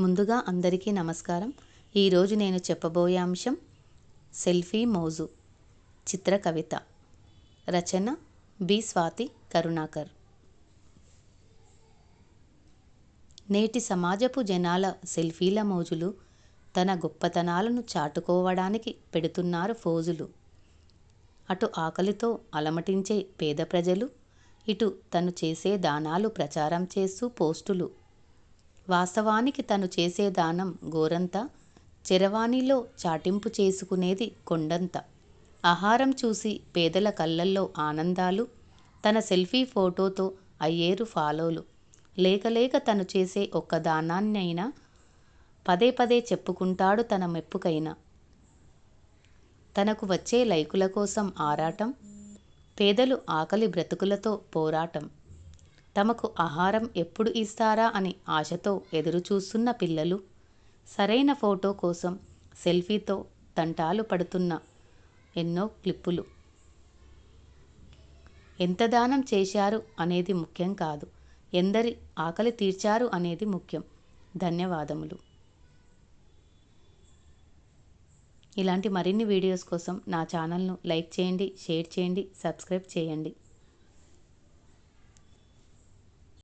ముందుగా అందరికీ నమస్కారం. ఈరోజు నేను చెప్పబోయే అంశం సెల్ఫీ మోజు చిత్ర కవిత రచన బి స్వాతి కరుణాకర్. నేటి సమాజపు జనాల సెల్ఫీల మోజులు తన గొప్పతనాలను చాటుకోవడానికి పెడుతున్నారు ఫోజులు. అటు ఆకలితో అలమటించే పేద ప్రజలు ఇటు తను చేసే దానాలు ప్రచారం చేస్తూ పోస్టులు వాస్తవానికి తను చేసే దానం గోరంత చెరవాణిలో చాటింపు చేసుకునేది కొండంత. ఆహారం చూసి పేదల కళ్ళల్లో ఆనందాలు తన సెల్ఫీ ఫోటోతో అయ్యేరు ఫాలోలు. లేక లేక తను చేసే ఒక్క దానాన్నైనా పదే పదే చెప్పుకుంటాడు తన మెప్పుకైనా. తనకు వచ్చే లైకుల కోసం ఆరాటం పేదలు ఆకలి బ్రతుకులతో పోరాటం. తమకు ఆహారం ఎప్పుడు ఇస్తారా అని ఆశతో ఎదురు చూస్తున్న పిల్లలు. సరైన ఫోటో కోసం సెల్ఫీతో తంటాలు పడుతున్న ఎన్నో క్లిప్పులు. ఎంత దానం చేశారు అనేది ముఖ్యం కాదు. ఎందరి ఆకలి తీర్చారు అనేది ముఖ్యం. ధన్యవాదములు. ఇలాంటి మరిన్ని వీడియోస్ కోసం నా ఛానల్ను లైక్ చేయండి షేర్ చేయండి సబ్స్క్రైబ్ చేయండి.